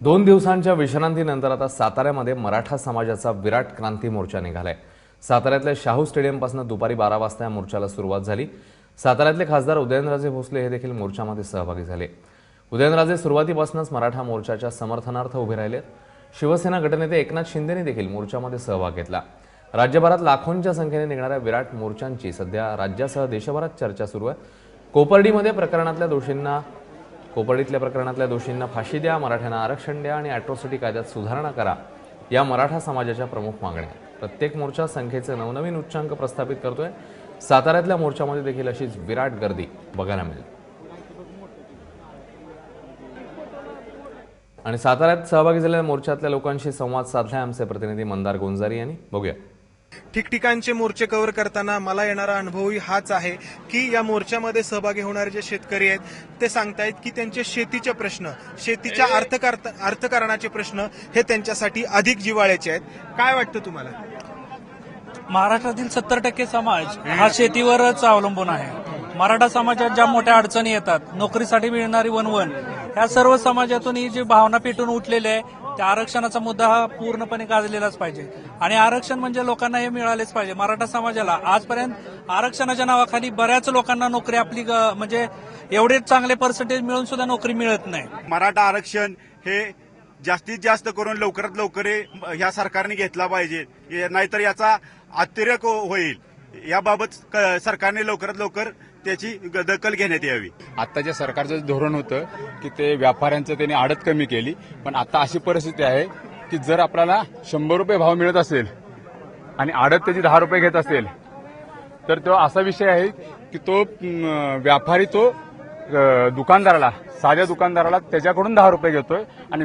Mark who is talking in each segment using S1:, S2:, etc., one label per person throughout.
S1: दोन दिवसांच्या विश्रांतीनंतर आता साताऱ्यामध्ये मराठा समाजाचा विराट क्रांती मोर्चा निघालाय. साताऱ्यातल्या शाहू स्टेडियमपासून दुपारी बारा वाजता या मोर्चाला सुरुवात झाली. साताऱ्यातले खासदार उदयनराजे भोसले हे देखील मोर्चामध्ये सहभागी झाले. उदयनराजे सुरुवातीपासूनच मराठा मोर्चाच्या समर्थनार्थ उभे राहिले. शिवसेना गटनेते एकनाथ शिंदेने देखील मोर्चामध्ये सहभाग घेतला. राज्यभरात लाखोंच्या संख्येने निघणाऱ्या विराट मोर्चांची सध्या राज्यासह देशभरात चर्चा सुरू आहे. कोपर्डीमध्ये प्रकरणातल्या दोषींना कोपर्डीतल्या प्रकरणातल्या दोषींना फाशी द्या मराठ्यांना आरक्षण द्या आणि अॅट्रॉसिटी कायद्यात सुधारणा करा या मराठा समाजाच्या प्रमुख मागण्या प्रत्येक मोर्चा संख्येचे नवनवीन उच्चांक प्रस्थापित करतोय. साताऱ्यातल्या मोर्चामध्ये देखील अशीच विराट गर्दी बघायला मिळेल. आणि साताऱ्यात सहभागी झालेल्या मोर्चातल्या लोकांशी संवाद साधलाय आमचे प्रतिनिधी मंदार गोंजारी यांनी. बघूया.
S2: ठिकठिकाणचे मोर्चे कव्हर करताना मला येणारा अनुभवही हाच आहे की या मोर्चामध्ये सहभागी होणारे जे शेतकरी आहेत ते सांगतायत की त्यांचे शेतीचे प्रश्न शेतीच्या अर्थकार- अर्थकारणाचे प्रश्न हे त्यांच्यासाठी अधिक जिव्हाळ्याचे आहेत. काय वाटतं तुम्हाला?
S3: महाराष्ट्रातील सत्तर टक्के समाज हा शेतीवरच अवलंबून आहे. मराठा समाजात ज्या मोठ्या अडचणी येतात नोकरीसाठी मिळणारी वनवन ह्या सर्व समाजातून ही जी भावना पेटून उठलेली आहे त्या आरक्षणाचा मुद्दा हा पूर्णपणे गाजलेलाच पाहिजे. आणि आरक्षण म्हणजे लोकांना हे मिळालेच पाहिजे. मराठा समाजाला आजपर्यंत आरक्षणाच्या नावाखाली बऱ्याच लोकांना नोकरी आपली ग- म्हणजे एवढे चांगले पर्सेंटेज मिळून सुद्धा नोकरी मिळत नाही.
S4: मराठा आरक्षण हे जास्तीत जास्त करून लवकरात लवकर ह्या सरकारने घेतला पाहिजे. नाहीतर याचा अतिरेक हो-, होईल. याबाबत क- सरकारने लवकरात लवकर त्याची ग- दखल घेण्यात यावी.
S5: आत्ताच्या सरकारचं धोरण होतं की ते व्यापाऱ्यांचं त्यांनी आडत कमी केली पण आता अशी परिस्थिती आहे की जर आपल्याला शंभर रुपये भाव मिळत असेल आणि आडत त्याची दहा रुपये घेत असेल तर तो असा विषय आहे की तो व्यापारी तो दुकानदाराला साध्या दुकानदाराला त्याच्याकडून दहा रुपये घेतोय आणि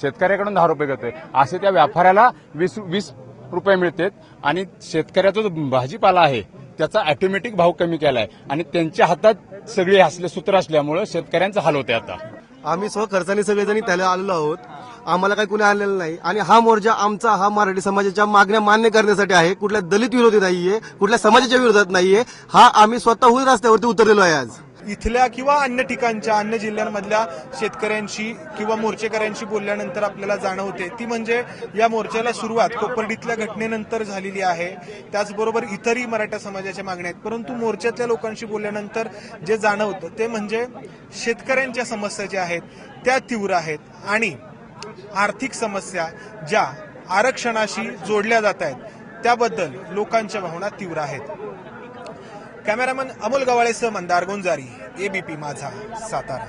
S5: शेतकऱ्याकडून दहा रुपये घेतोय. असे त्या व्यापाऱ्याला वीस वीस रुपये मिळतात आणि शेतकऱ्याचा जो भाजीपाला आहे त्याचा ऑटोमॅटिक भाव कमी केलाय. आणि त्यांच्या हातात सगळे असले सूत्र असल्यामुळं शेतकऱ्यांचा हाल होते आता.
S6: आम्ही स्वखर्चाने सगळेजणी त्याला आलेलो आहोत. आम्हाला काही कुणी आणलेलं नाही. आणि हा मोर्चा आमचा हा मराठी समाजाच्या मागण्या मान्य करण्यासाठी आहे. कुठल्या दलित विरोधी नाहीये कुठल्या समाजाच्या विरोधात नाहीये. हा आम्ही स्वतःहून रस्त्यावरती उतरलेलो आहे आज.
S2: इथल्या किंवा अन्य ठिकाणच्या अन्य जिल्ह्यांमधल्या शेतकऱ्यांशी किंवा मोर्चेकऱ्यांशी बोलल्यानंतर आपल्याला जाणवते ती म्हणजे या मोर्चाला सुरुवात कोपर्डीतल्या घटनेनंतर झालेली आहे. त्याचबरोबर इतरही मराठा समाजाच्या मागण्या आहेत. परंतु मोर्चातल्या लोकांशी बोलल्यानंतर जे जाणवतं ते म्हणजे शेतकऱ्यांच्या समस्या ज्या आहेत त्या तीव्र आहेत आणि आर्थिक समस्या ज्या आरक्षणाशी जोडल्या जात आहेत त्याबद्दल लोकांच्या भावना तीव्र आहेत. कॅमेरामन अमोल गवाळेसह मंदार गुंजारी एबीपी माझा सातारा.